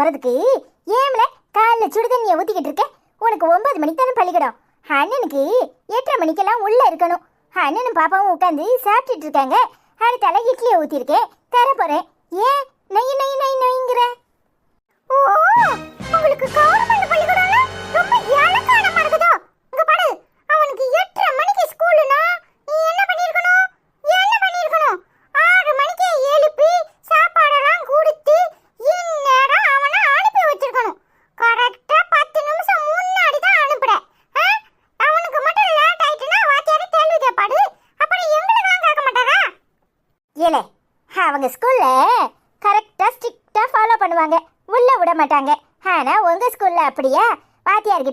போகிறதுக்கு ஏம்ல காலில் சுடுதண்ணியை ஊற்றிக்கிட்டு இருக்க? உனக்கு ஒன்பது மணிக்கு தானே பள்ளிக்கிடம்? அண்ணனுக்கு எட்டரை மணிக்கெல்லாம் உள்ளே இருக்கணும். அண்ணனும் பாப்பாவும் உட்காந்து சாப்பிட்டுட்டு இருக்காங்க. அடுத்தால இட்லியை ஊற்றிருக்கேன் தர போகிறேன்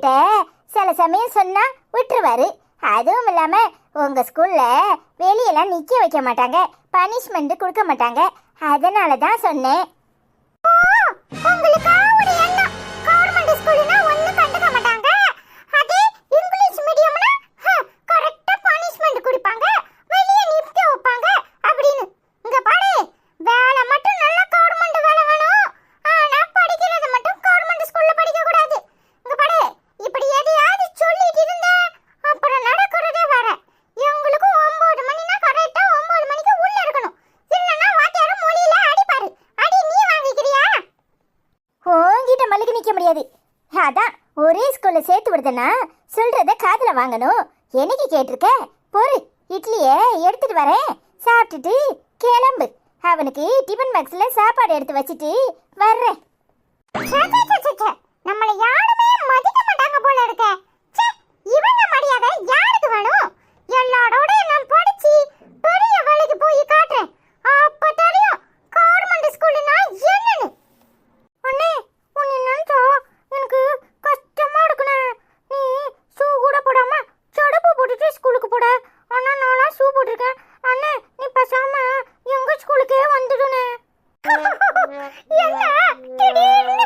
கிட்ட சில சமயம் சொன்னா விட்டுருவாரு. அதுவும் இல்லாம உங்க ஸ்கூல்ல வெளியெல்லாம் நிக்க வைக்க மாட்டாங்க. பனிஷ்மெண்ட் கொடுக்க மாட்டாங்க. அதனால தான் சொன்னேன். சேர்த்து விடுதேன்னா சொல்றத காதுல வாங்கணும். என்னைக்கு கேட்டிருக்க? பொறு இட்லிய எடுத்துட்டு வரேன். சாப்பிட்டுட்டு கிளம்பு. அவனுக்கு டிஃபன் பாக்ஸ்ல சாப்பாடு எடுத்து வச்சுட்டு வர்றேன். நம்மள யாருமே மதிக்க மாட்டாங்க போல இருக்க. இவங்க மரியாதை யாருக்கு வேணும்? எல்லாரோட நான் படிச்சு பெரிய வேலைக்கு போய் காட்டுறேன். அப்பதான் லீவு போட்டிருக்க. அண்ணே நீ பசாம எங்க ஸ்கூலுக்கே வந்துடுனே. என்ன? திடீர்னு?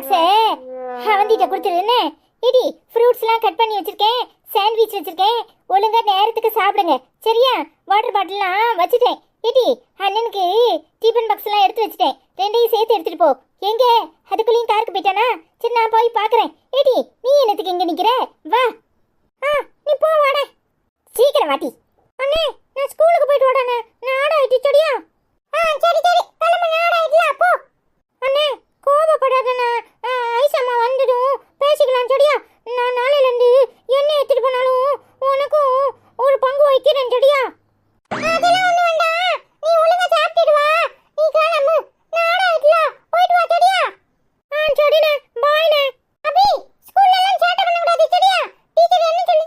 டிஃபன் பாக்ஸை அவந்திட்ட கொடுத்துருன்னு இடி ஃப்ரூட்ஸ்லாம் கட் பண்ணி வச்சிருக்கேன். சாண்ட்விச் வச்சிருக்கேன். ஒழுங்கா நேரத்துக்கு சாப்பிடுங்க. சரியா? வாட்டர் பாட்டில்லாம் வச்சுட்டேன். இடி அண்ணனுக்கு டிஃபன் பாக்ஸ் எல்லாம் எடுத்து வச்சுட்டேன். ரெண்டையும் சேர்த்து எடுத்துட்டு போ. எங்க? அதுக்குள்ளேயும் காருக்கு போயிட்டானா? சரி நான் போய் பார்க்குறேன் ஏடி நீ என்னத்துக்கு எங்க நிக்கிற? வா. ஆ நீ போ வாடா. சீக்கிரம் வாட்டி அண்ணே நான் ஸ்கூலுக்கு போயிட்டு வாடனே நாடா ஐட்டி சொடியா ஆ சரி சரி. கிளம்பு நாடா ஐட்டியா போ. அண்ணே கோபப்படாதண்ணா. ஐசம்மா வந்துடும். பேசிக்கலாம் சரியா? நான் நாளையில என்ன எடுத்துட்டு போனாலும் உனக்கும் ஒரு பங்கு வைக்கிறேன் சரியா? அதெல்லாம் ஒண்ணு வேண்டாம். நீ ஒழுங்கா சாப்பிட்டுட்டு வா. நீ கிளம்பு. நாடா போயிட்டு வா சரியா? ஆ சரிண்ணே. பாய்ண்ணே. அபி ஸ்கூல்ல எல்லாம் சேட்டை பண்ண கூடாது சரியா? டீச்சர் என்ன சொல்லி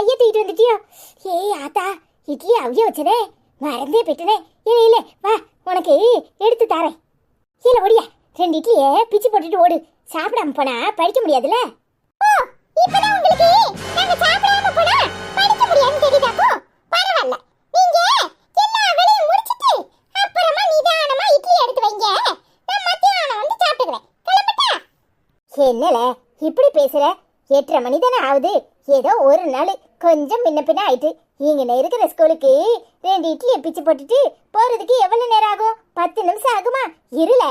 அதுக்குள்ளேயும் பைய தூக்கிட்டு வந்துட்டியோ ஏய் ஆத்தா இட்லி அவிய வச்சதே மறந்தே போயிட்டனே இல்லை இல்ல வா உனக்கு எடுத்து தரேன் இல்ல ஒடியா ரெண்டு இட்லிய பிச்சு போட்டுட்டு ஓடு சாப்பிடாம போனா படிக்க முடியாதுல்ல ஓ இப்பதான் உங்களுக்கு நாங்க சாப்பிடாம போனா படிக்க முடியாதுன்னு தெரியுதாக்கோ பரவாயில்ல நீங்க எல்லா வேலையும் முடிச்சிட்டு அப்புறமா நிதானமா இட்லி எடுத்து வைங்க நான் மத்தியானம் வந்து சாப்பிட்டுக்கிறேன் கிளம்பட்டா என்னல இப்படி பேசுற எட்டரை மணி தானே ஆகுது ஏதோ ஒரு நாள் கொஞ்சம் முன்ன பின்ன ஆயிட்டு இங்க இருக்கிற ஸ்கூலுக்கு ரெண்டு இட்லியை பிச்சு போட்டுட்டு போறதுக்கு எவ்வளவு நேரம் ஆகும்? பத்து நிமிஷம் ஆகுமா? இருல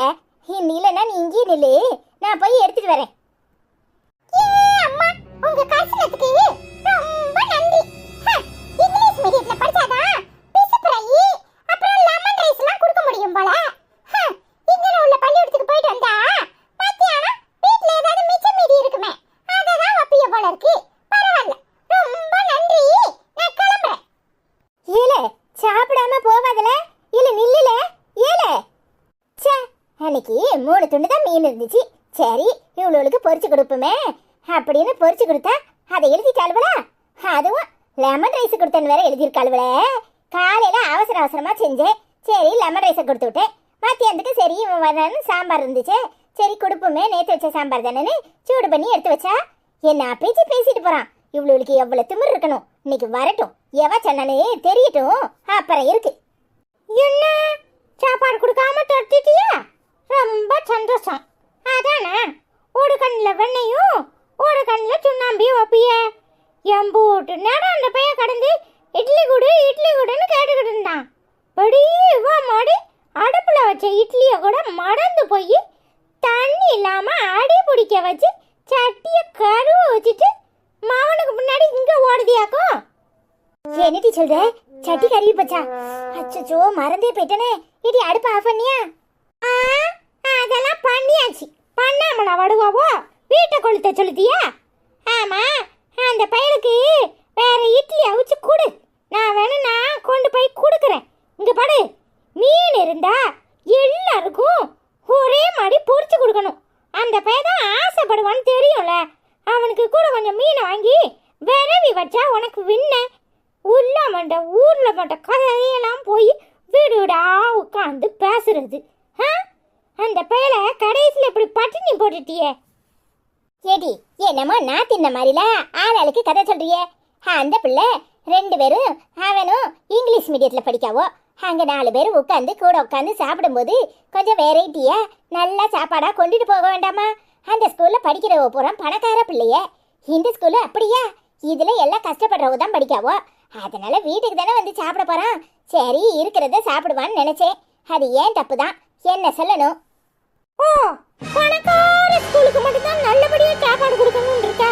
இல்லைன்னா நீ இங்கேயே நில்லு. நான் போய் எடுத்துட்டு வரேன். அம்மா உங்க கரிசனத்துக்கு ரொம்ப நன்றி. இங்கிலீஷ் மீடியத்துல படிச்சாதான் பிசு ஃப்ரை அப்புறம் லெமன் ரைஸ் எல்லாம் கொடுக்க முடியும் போல ஹ, இங்கன உள்ள பள்ளிக்கூடத்துக்கு போயிட்டு வந்தா மத்தியானம் வீட்ல ஏதாவது மிச்சம் மீதி இருக்குமே அததான் வப்பிய போல இருக்கு பரவாயில்ல ரொம்ப நன்றி நான் கிளம்புறேன் ஏல சாப்பிடாம போவாதல இல்ல நில்லுல ஏல ச்சே அன்னைக்கு மூணு துண்டு தான் மீன் இருந்துச்சு. சரி இவ்வளவுக்கு பொறிச்சு கொடுப்போமே. அப்படின்னு பொறிச்சு கொடுத்தா அதை எழுதி அதுவும் லெமன் ரைஸ் கொடுத்தேன்னு வேற எழுதியிருக்காளுவல காலையில் அவசர அவசரமாக செஞ்சேன். சரி லெமன் ரைஸை கொடுத்து விட்டேன். மத்தியானத்துக்கு சரி இவன் வரணும்னு சாம்பார் இருந்துச்சு. சரி கொடுப்போமே நேற்று வச்ச சாம்பார் தானேன்னு சூடு பண்ணி எடுத்து வச்சா? என்ன பேச்சு பேசிட்டு போகிறான் இவ்வளவுக்கு எவ்வளோ திமிர் இருக்கணும். இன்னைக்கு வரட்டும். எவ சொன்னானே தெரியட்டும். அப்புறம் இருக்கு. என்ன? சாப்பாடு கொடுக்காம தொட்டிட்டியா? ரொம்ப சந்தோஷம். அதானே? ஒரு கண்ணில் வெண்ணையும் ஒரு கண்ணில் சுண்ணாம்பியும் வைப்பிய. எம்பூட்டு நேரம் அந்த பையன் கடந்து இட்லி கொடு இட்லி கொடுன்னு கேட்டுக்கிட்டு இருந்தான். படிவா மாடி அடுப்பில் வச்ச இட்லியை கூட மறந்து போய் தண்ணி இல்லாமல் அடி பிடிக்க வச்சு சட்டியை கருவ வச்சுட்டு மாவனுக்கு முன்னாடி இங்கே ஓடுதியாக்கும் என்னடி சொல்ற? சட்டி கருவி போச்சா? அச்சச்சோ மறந்தே போயிட்டனே. இடி அடுப்பு ஆஃப் பண்ணியா? ஆ? அதெல்லாம் பண்ணியாச்சு. பண்ணாமலா வடுவாவோ? வீட்டை கொளுத்த சொல்லுதியா? ஆமா அந்த பையனுக்கு வேற இட்லி அவிச்சு கொடு. நான் வேணும்னா கொண்டு போய் கொடுக்குறேன். இங்க படு. மீன் இருந்தா எல்லாருக்கும் ஒரே மாதிரி பொரிச்சு கொடுக்கணும். அந்த பையன் தான் ஆசைப்படுவான்னு தெரியும்ல. அவனுக்கு கூட கொஞ்சம் மீனை வாங்கி விரவி வச்சா உனக்கு வின்ன உள்ள மண்ட ஊர்ல மண்ட கதையெல்லாம் போய் வீடு வீடா உட்காந்து பேசுறது. ஆ? அந்த பயல கடைசியில் இப்படி பட்டினி போட்டுட்டியே. ஏடி என்னமோ நான் தின்ன மாதிரில ஆளாளுக்கு கதை சொல்றியே. அந்த பிள்ளை ரெண்டு பேரும் அவனும் இங்கிலீஷ் மீடியத்தில் படிக்காவோ. அங்கே நாலு பேர் உட்காந்து கூட உட்காந்து சாப்பிடும்போது கொஞ்சம் வெரைட்டியாக நல்ல சாப்பாடாக கொண்டுட்டு போக வேண்டாமா? அந்த ஸ்கூலில் படிக்கிறவ பூரா பணக்கார பிள்ளைய. இந்த ஸ்கூலில் அப்படியா? இதில் எல்லாம் கஷ்டப்படுறவ தான் படிக்காவோ. அதனால வீட்டுக்கு தானே வந்து சாப்பிட போகிறான் சரி இருக்கிறத சாப்பிடுவான்னு நினச்சேன். அது ஏன் தப்பு தான் என்ன சொல்லணும்? ஓ பணக்கார ஸ்கூலுக்கு மட்டும் தான் நல்லபடியா சாப்பாடு கொடுக்கணும்னு இருக்கா?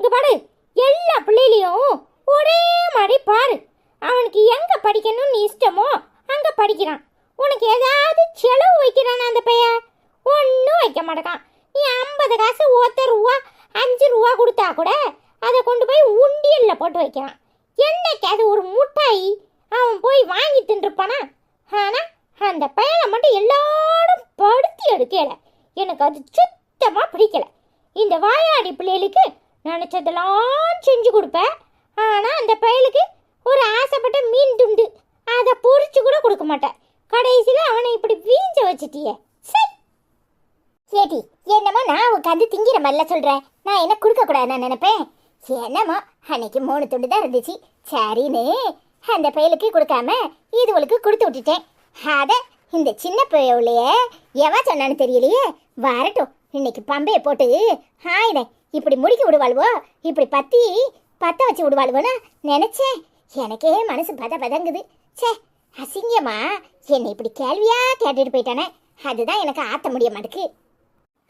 இங்க பாரு எல்லா பிள்ளையிலையும் ஒரே மாதிரி பாரு. அவனுக்கு எங்க படிக்கணும்னு இஷ்டமோ அங்க படிக்கிறான். உனக்கு ஏதாவது செலவு வைக்கிறானா அந்த பையன்? ஒன்றும் வைக்க மாட்டேக்கான். நீ ஐம்பது காசு ஒத்த ரூபா அஞ்சு ரூபா கொடுத்தா கூட அதை கொண்டு போய் உண்டியலில் போட்டு வைக்கிறான். என்னைக்காவது ஒரு முட்டாய் அவன் போய் வாங்கி தின்றுப்பானா? ஆனால் அந்த பையனை மட்டும் எல்லாரும் படுத்தி எடுக்கல. எனக்கு அது சுத்தமா பிடிக்கல. இந்த வாயாடி பிள்ளைகளுக்கு நினைச்சதெல்லாம் செஞ்சு கொடுப்பேன். ஆனா அந்த பயலுக்கு ஒரு ஆசைப்பட்ட மீன் துண்டு. அதை பொறிச்சு கூட கொடுக்க மாட்டேன். கடைசியில் அவனை இப்படி வீஞ்ச வச்சிட்டியே. சரி ஏடி என்னமோ நான் உட்காந்து திங்கிற மாதிரில சொல்கிறேன் நான் என்ன கொடுக்கக்கூடாது நான் நினைப்பேன்? என்னமோ அன்னைக்கு மூணு துண்டு தான் இருந்துச்சு. சரின்னு அந்த பயலுக்கு கொடுக்காம இதுவளுக்கு கொடுத்து விட்டுட்டேன். அதை இந்த சின்ன பயவுலைய எவ சொன்னான்னு தெரியலையே? வரட்டும் இன்னைக்கு பம்பையை போட்டு ஹாயிடே இப்படி முடிக்க விடுவாள்வோ? இப்படி பத்தி பத்த வச்சு விடுவாள்வோன்னு நினைச்சேன். எனக்கே மனசு பத பதங்குது. ச்சே அசிங்கம்மா என்னை இப்படி கேள்வியா கேட்டுட்டு போயிட்டானே? அதுதான் எனக்கு ஆத்த முடிய மாட்டேக்கு.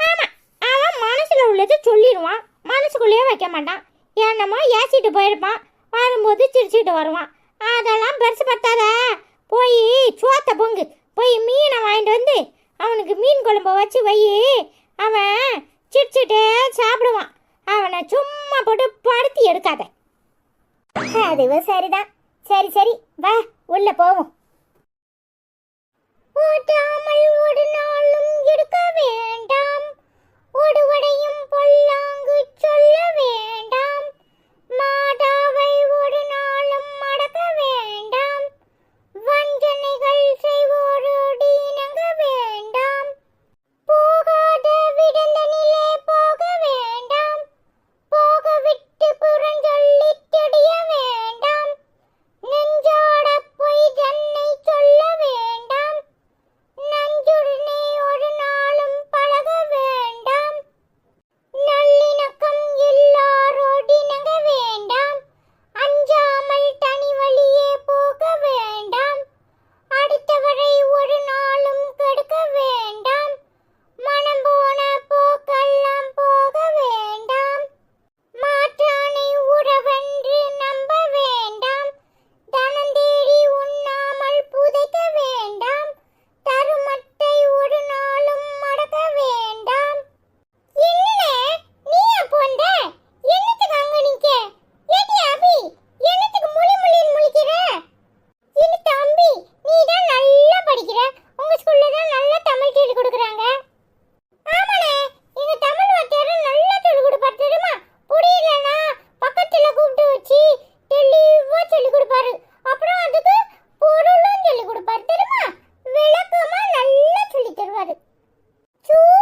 ஆமா அவன் மனசுல உள்ளது சொல்லிடுவான். மனசுக்குள்ளேயே வைக்க மாட்டான். என்னமோ ஏசிட்டு போயிருப்பான். வரும்போது சிரிச்சுட்டு வருவான். அதெல்லாம் பெருசு பத்தாத போய் சோத்த பொங்கு போய் மீனை வாங்கிட்டு வந்து அவனுக்கு மீன் குழம்ப வச்சு வை. அவன் சிரிச்சுட்டே சாப்பிடுவான். அவனை சும்மா போட்டு படுத்தி எடுக்காத. அதுவும் சரிதான். சரி சரி வா உள்ள போவோம். ஓட்டாமல் ஒரு நாளும் இருக்க வேண்டாம். ஒடுவடையும் பொல்லாங்கு சொல்ல வேண்டாம். மாதாவை ஒரு நாளும் Choo!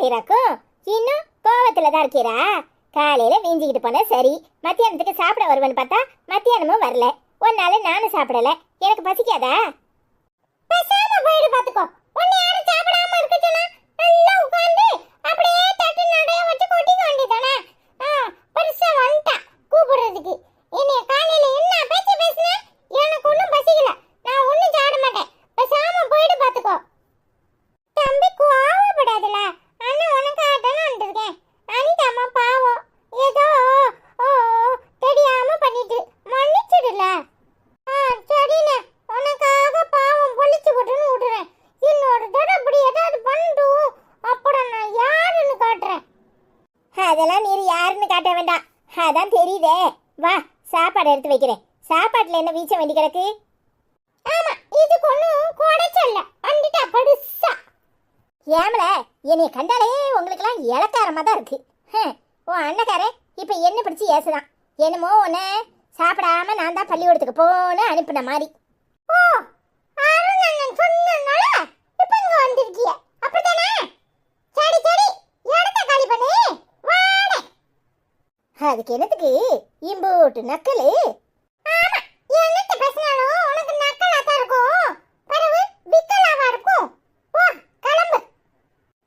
வர இன்னும் கோவத்துல தான் இருக்கிறா. காலையில வீஞ்சிக்கிட்டு போன சரி. மத்தியானத்துக்கு சாப்பிட வருவேன்னு பார்த்தா மத்தியானமும் வரல. உன்னால நானும் சாப்பிடல. எனக்கு பசிக்காதா? பேசாம போயிடு பாத்துக்கோ. உன்னை அதான் தெரியுதே. வா சாப்பாடு எடுத்து வைக்கிறேன். சாப்பாட்டில் என்ன வீச்சம் வேண்டி கிடக்கு? ஆமா இது கொன்னும் குடைச்சல்ல. வந்துட்டா படுசா. ஏமல என்னை கண்டாலே உங்களுக்கெல்லாம் இலக்காரமாக தான் இருக்கு. உன் அண்ணக்காரன் இப்போ என்ன பிடிச்சி ஏசுதான்? என்னமோ உன்னை சாப்பிடாம நான் தான் பள்ளிக்கூடத்துக்கு போன்னு அனுப்பின மாதிரி. ஓ அருண் சொன்னனால இப்போ இங்கே வந்திருக்கிய. அப்படித்தானே? சரி சரி இடத்த காலி பண்ணு? அதுக்கு என்னத்துக்கு? இம்போட்டு நக்கலு? என்னடா? என்னாச்சு? எதுக்கு உனக்கு நக்கலா தான் இருக்கும் பிறகு விக்கலாவா இருக்கும் போ கிளம்பு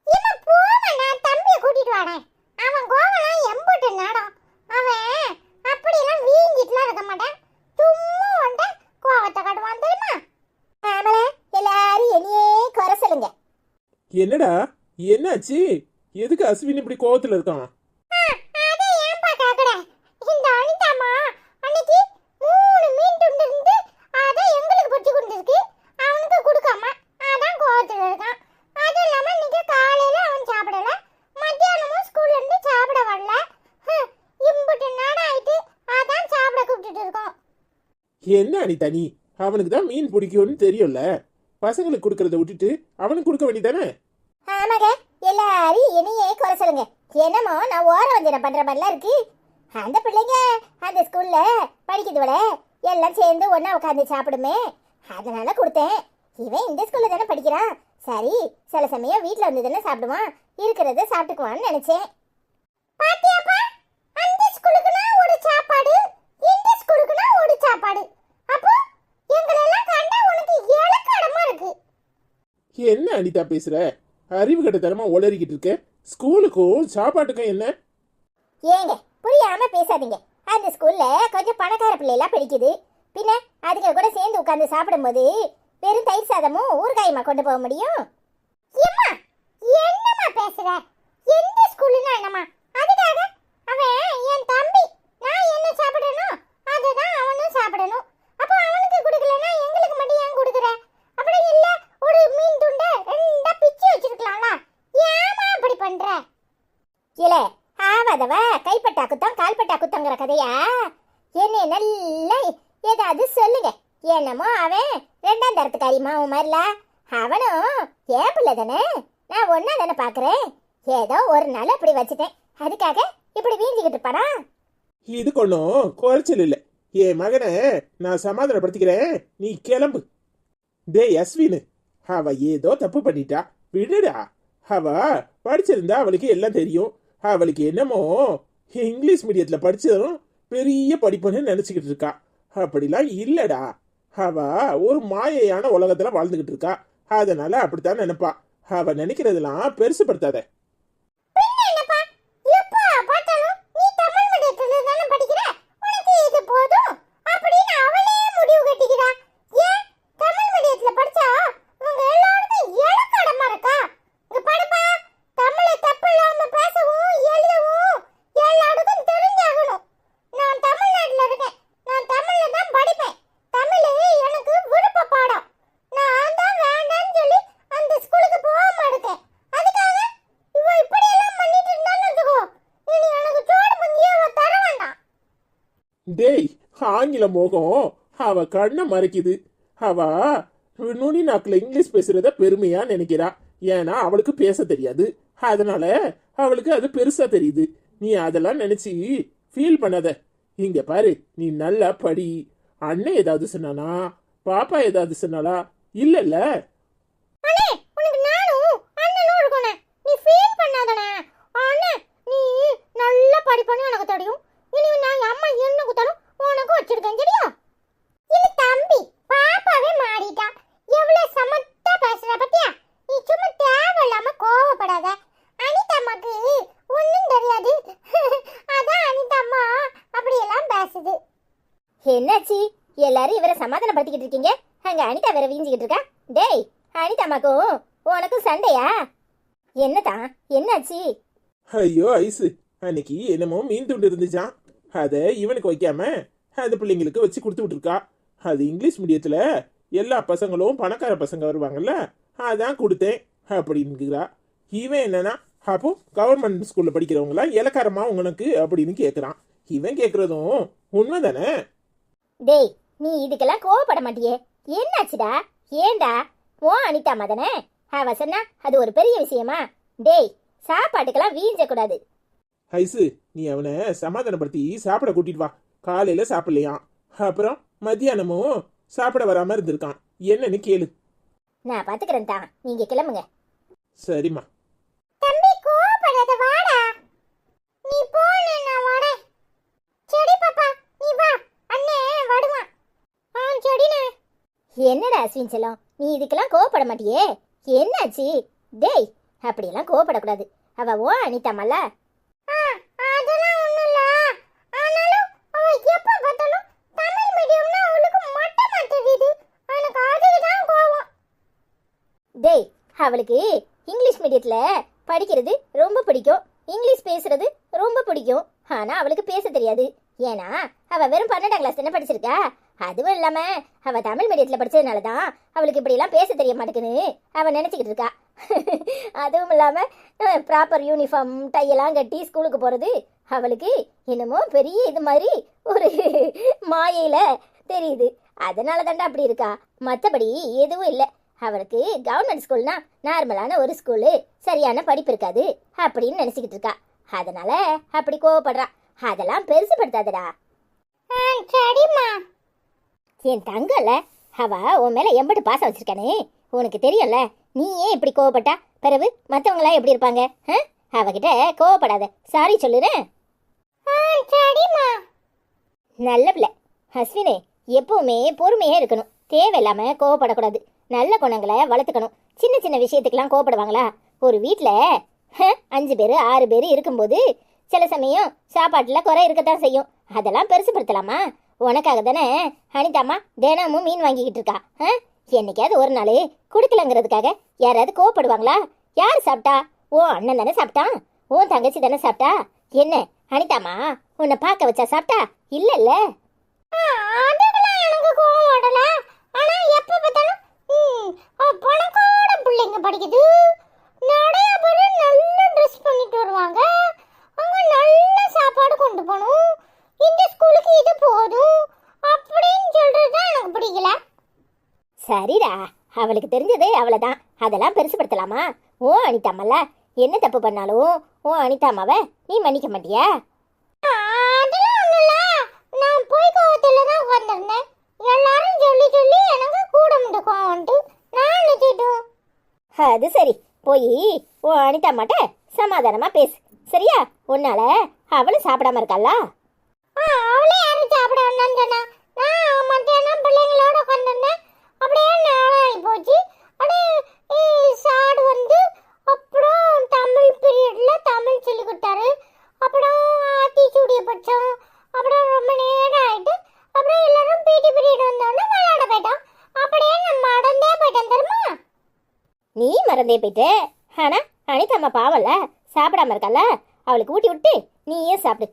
இவன் போமா நான் தம்பியை கூட்டிட்டு வரேன் அவன் கோவலாம் எம்புட்டு நாடம் அவன் அப்படியெல்லாம் வீங்கிட்டுலாம் இருக்க மாட்டான் சும்மா வந்து கோவத்தை காட்டுவான் தெரியுமா ஆமல எல்லாரும் என்னையே குறை சொல்லுங்க என்னடா என்னாச்சு எதுக்கு அஸ்வின் இப்படி கோவத்துல இருக்கான் அதை ஏன்பா கேக்குற இந்த அனிதாமா அன்னைக்கு மூணு மீன் துண்டு இருந்து அதை எங்களுக்கு பிடிச்சி கொடுத்துருக்கு அவனுக்கு கொடுக்காம அதான் கோவத்துல இருக்கான் அது இல்லாம இன்னைக்கு காலையில அவன் சாப்பிடல மத்தியானமும் ஸ்கூல்ல இருந்து சாப்பிட வரல ஹம், இம்புட்டு நேரம் ஆயிட்டு அதான் சாப்பிட கூப்பிட்டுட்டு இருக்கோம் அடி தனி. அவனுக்கு தான் மீன் பிடிக்கும்னு தெரியும்ல. பசங்களுக்கு கொடுக்கறத விட்டுட்டு அவனுக்கு கொடுக்க வேண்டியதானே ஆமாங்க. எல்லாரும் என்னையே குறை சொல்லுங்க. என்னமோ நான் ஓர வஞ்சனம் பண்ற மாதிரிலாம் இருக்கு. அந்த பிள்ளைங்க அந்த ஸ்கூல்ல படிக்கிறதோட எல்லாம் சேர்ந்து ஒன்னா உட்காந்து சாப்பிடுமே. அதனால கொடுத்தேன். இவன் இந்த ஸ்கூல்ல தானே படிக்கிறான். சரி சில சமயம் வீட்டுல வந்து தானே சாப்பிடுவான். இருக்கிறத சாப்பிட்டுக்குவான்னு நினைச்சேன். பாத்தியாப்பா? அந்த ஸ்கூலுக்குனா ஒரு சாப்பாடு இந்த ஸ்கூலுக்குனா ஒரு சாப்பாடு அப்போ எங்களெல்லாம் கண்டா உனக்கு இலக்கடமா இருக்கு என்ன அனிதா பேசுற? அறிவு கட்டத்தனமா உளறிக்கிட்டு இருக்க? ஸ்கூலுக்கும் சாப்பாட்டுக்கும் என்ன? ஏங்க புரியாம பேசாதீங்க. அந்த ஸ்கூல்ல கொஞ்சம் பணக்கார பிள்ளைலாம் படிக்குது. பின்ன அதுங்க கூட சேர்ந்து உட்காந்து சாப்பிடும்போது வெறும் தயிர் சாதமும் ஊறுகாயுமா கொண்டு போக முடியும்? ஏம்மா என்னம்மா பேசுற? எந்த ஸ்கூல்னா என்னம்மா? அதுக்காக அவன் என் தம்பி நான் என்ன சாப்பிடணும்? அதுதான் அவனும் சாப்பிடணும். அப்போ அவனுக்கு கொடுக்கலன்னா எங்களுக்கு மட்டும் ஏன் கொடுக்குற அப்படி இல்ல ஒரு மீன் துண்டை ரெண்டா பிச்சு வச்சிருக்கலாம்ல. ஏமா அப்படி பண்ற? இல்ல ஆவாதவ கைப்பட்டா குத்தம் கால்பட்டா குத்தங்கிற கதையா? என்ன நல்லா ஏதாவது சொல்லுங்க. என்னமோ அவன் ரெண்டாம் தரத்துக்காரி மாவு மாதிரில. அவனும் ஏன் பிள்ளை தானே. நான் ஒன்னா தானே பாக்குறேன். ஏதோ ஒரு நாள் அப்படி வச்சுட்டேன். அதுக்காக இப்படி வீஞ்சிக்கிட்டு இருப்பானா? இதுக்கு ஒன்றும் குறைச்சல் இல்லை. என் மகனை நான் சமாதானப்படுத்திக்கிறேன். நீ கிளம்பு. டே அஸ்வின்னு அவ ஏதோ தப்பு பண்ணிட்டா. விடுடா. அவ படிச்சிருந்தா அவளுக்கு எல்லாம் தெரியும். அவளுக்கு என்னமோ இங்கிலீஷ் மீடியத்தில் படிச்சதும் பெரிய படிப்புன்னு நினச்சிக்கிட்டு இருக்கா. அப்படிலாம் இல்லடா. அவ ஒரு மாயையான உலகத்தில் வாழ்ந்துக்கிட்டு இருக்கா. அதனால அப்படித்தான் நினைப்பா. அவ நினைக்கிறதெல்லாம் பெருசுப்படுத்தாத பின்ன என்னப்பா எப்ப பார்த்தாலும் நீ தமிழ் மீடியத்துல தானே படிக்கிற உனக்கு இது போதும் அப்படின்னு அவளே முடிவு கட்டிக்கிறா ஏன் தமிழ் மீடியத்துல படிச்சா உங்க எல்லாருக்கும் இலக்கடமா இருக்கா இங்க பாருப்பா தமிழை தப்பு இல்லாம பேசவும் எழுதவும் எல்லாருக்கும் தெரிஞ்சாகணும் நான் தமிழ்நாட்டுல இருக்கேன் நான் தமிழ்ல தான் படிப்பேன் தமிழ் எனக்கு விருப்ப பாடம் நான் தான் வேண்டாம்னு சொல்லி அந்த ஸ்கூலுக்கு போக மாட்டேன் அதுக்காக இவ இப்படி எல்லாம் பண்ணிட்டு இருந்தான்னு வச்சுக்கோ இனி எனக்கு சோறு பந்தியே அவ தர வேண்டாம் டேய் ஆங்கில மோகம். அவ கண்ணை மறைக்குது. அவ நுனி நாக்கில் இங்கிலீஷ் பேசுறத பெருமையா நினைக்கிறா. ஏன்னா அவளுக்கு பேச தெரியாது. அதனால அவளுக்கு அது பெருசா தெரியுது. நீ அதெல்லாம் நினைச்சு ஃபீல் பண்ணாத. இங்க பாரு நீ நல்லா படி. அண்ணன் ஏதாவது சொன்னானா? பாப்பா ஏதாவது சொன்னாலா இல்லல்ல அண்ணே உனக்கு நானும் அண்ணனும் இருக்கணும் நீ ஃபீல் பண்ணாதண்ணே அண்ணே நீ நல்லா படிப்பன்னு எனக்கு தெரியும் இனி நான் அம்மா என்ன குத்தாலும் உனக்கு வச்சிருக்கேன் சரியா இது தம்பி பாப்பாவே மாறிட்டா எவ்வளவு சமத்தா பேசுற பத்தியா நீ சும்மா தேவையில்லாம கோவப்படாத அனிதா அம்மாக்கு ஒன்றும் தெரியாது. அதான் அனிதா அம்மா அப்படியெல்லாம் பேசுது. என்னாச்சு? எல்லாரும் இவரை சமாதானப்படுத்திக்கிட்டு இருக்கீங்க? அங்க அனிதா வேற வீஞ்சிக்கிட்டு இருக்கா? டேய் அனிதாமாக்கும் உனக்கும் சண்டையா? என்னதான்? என்னாச்சு? ஐயோ ஐசு. அன்னைக்கு என்னமோ மீன் துண்டு இருந்துச்சான் அதை இவனுக்கு வைக்காம அந்த பிள்ளைங்களுக்கு வச்சு கொடுத்து விட்டுருக்கா அது இங்கிலீஷ் மீடியத்துல எல்லா பசங்களும் பணக்கார பசங்க வருவாங்கல்ல அதான் கொடுத்தேன் அப்படிங்கிறா இவன் என்னன்னா அப்போ கவர்மெண்ட் ஸ்கூல்ல படிக்கிறவங்களா இலக்காரமா உனக்கு அப்படின்னு கேக்குறான். இவன் கேக்குறதும் உண்மைதானே? டேய் நீ இதுக்கெல்லாம் கோவப்பட மாட்டியே. என்னாச்சுடா? ஏண்டா ஓ அனிதா மதனே. அவ சொன்னா அது ஒரு பெரிய விஷயமா? டேய் சாப்பாட்டுக்கெல்லாம் வீஞ்ச கூடாது ஐசு நீ அவனை சமாதானப்படுத்தி சாப்பிட கூட்டிட்டு வா. காலையில சாப்பிடலையாம். அப்புறம் மத்தியானமும் சாப்பிட வராம இருந்திருக்கான். என்னன்னு கேளு. நான் பாத்துக்கிறேன் தான் நீங்க கிளம்புங்க. சரிம்மா தம்பி கோவப்படாத வாடா நீ போன நான் வரேன் சரி பாப்பா நீ வா அண்ணே வருவான் ஆ சரிண்ணே என்னடா அஸ்வின் செல்லம்? நீ இதுக்கெல்லாம் கோவப்பட மாட்டியே? என்னாச்சு? டேய் அப்படியெல்லாம் கோவப்படக்கூடாது. அவ ஓ அனிதாமல்ல டேய் அவளுக்கு இங்கிலீஷ் மீடியத்துல படிக்கிறது ரொம்ப பிடிக்கும். இங்கிலீஷ் பேசுறது ரொம்ப பிடிக்கும். ஆனா அவளுக்கு பேச தெரியாது. ஏன்னா அவ வெறும் பன்னெண்டாம் கிளாஸ் தானே படிச்சிருக்கா. அதுவும் இல்லாம அவ தமிழ் மீடியத்துல படிச்சதுனால தான் அவளுக்கு இப்படி எல்லாம் பேச தெரிய மாட்டேங்குதுன்னு அவ நினைச்சுக்கிட்டு இருக்கா. அதுவும் இல்லாம ப்ராப்பர் யூனிஃபார்ம் டையெல்லாம் கட்டி ஸ்கூலுக்கு போறது அவளுக்கு என்னமோ பெரிய இது மாதிரி ஒரு மாயையில தெரியுது. அதனால தாண்டா அப்படி இருக்கா. மற்றபடி எதுவும் இல்லை. அவளுக்கு கவர்மெண்ட் ஸ்கூல்னா நார்மலான ஒரு ஸ்கூலு சரியான படிப்பு இருக்காது அப்படின்னு நினச்சிக்கிட்டு இருக்கா. அதனால அப்படி கோவப்படுறா. அதெல்லாம் பெருசுப்படுத்தாதடா ஆ சரிம்மா. என் தங்கல்ல அவ உன் மேல எம்பட்டு பாசம் வச்சிருக்கானே. உனக்கு தெரியும்ல நீ ஏன் இப்படி கோவப்பட்டா? பிறகு மற்றவங்களாம் எப்படி இருப்பாங்க? அவகிட்ட கோவப்படாத. சாரி சொல்லுறேன் ஆ நல்ல பிள்ளை. அஸ்வினே எப்பவுமே பொறுமையா இருக்கணும். தேவையில்லாம கோவப்படக்கூடாது. நல்ல குணங்களை வளர்த்துக்கணும். சின்ன சின்ன விஷயத்துக்கெல்லாம் கோவப்படுவாங்களா? ஒரு வீட்டில் அஞ்சு பேர் ஆறு பேர் இருக்கும்போது சில சமயம் சாப்பாட்டில் குறை இருக்கத்தான் செய்யும். அதெல்லாம் பெருசுப்படுத்தலாமா? உனக்காக தானே அனிதாம்மா தினமும் மீன் வாங்கிக்கிட்டு இருக்கா ஆ? என்னைக்காவது ஒரு நாள் கொடுக்கலங்கிறதுக்காக யாராவது கோவப்படுவாங்களா? யார் சாப்பிட்டா? ஓ அண்ணன் தானே சாப்பிட்டான். ஓ தங்கச்சி தானே சாப்பிட்டா? என்ன அனிதாம்மா உன்னை பார்க்க வச்சா சாப்பிட்டா? இல்லைல்ல. இல்ல பார்த்தாலும் ம், பிள்ளைங்க படிக்குது. நிறைய பேர் நல்ல ட்ரெஸ் பண்ணிட்டு வருவாங்க. அவங்க நல்ல சாப்பாடு கொண்டு போகணும். இந்த ஸ்கூலுக்கு இது போதும் அப்படின்னு சொல்றது தான் எனக்கு பிடிக்கல சரிடா அவளுக்கு தெரிஞ்சது அவ்வளோதான் அதெல்லாம் பெருசுப்படுத்தலாமா? ஓ அனிதாமல்ல என்ன தப்பு பண்ணாலும் ஓ அனிதாமாவை நீ மன்னிக்க மாட்டியா? அதெல்லாம் இல்ல. நான் போய் கோவத்துல தான் உட்காந்துருந்தேன் எல்லாரும் சொல்லி சொல்லி எனக்கு கூட முட்ட கோவம் வந்துட்டு நான் நினைச்சிட்டோம் அது சரி. போய் ஓ அனிதாமாட்ட சமாதானமா பேசு. சரியா? உன்னால அவளும் சாப்பிடாம இருக்காளா? அவளே யாரும் சாப்பிட வேண்டாம்னு சொன்னா. நான் மத்தியானம் பிள்ளைங்களோட உட்காந்துருந்தேன் அப்படியே நேரம் ஆகி போச்சு. அப்படியே சாடு வந்து அப்புறம் தமிழ் பீரியட்ல தமிழ் சொல்லி கொடுத்தாரு. அப்புறம் ஆத்திச்சூடிய படித்தோம் அப்புறம் ரொம்ப நேரம் ஆயிட்டு அப்புறம் எல்லாரும் பிடி பீரியட் வந்தோடனே விளையாட போயிட்டோம். அப்படியே நான் மடந்தே போயிட்டேன் தெரியுமா? நீ மறந்தே போயிட்டு? ஆனா அனிதாம்மா பாவம்ல சாப்பிடாம இருக்கால அவளுக்கு ஊட்டி விட்டு நீயே சாப்பிடு.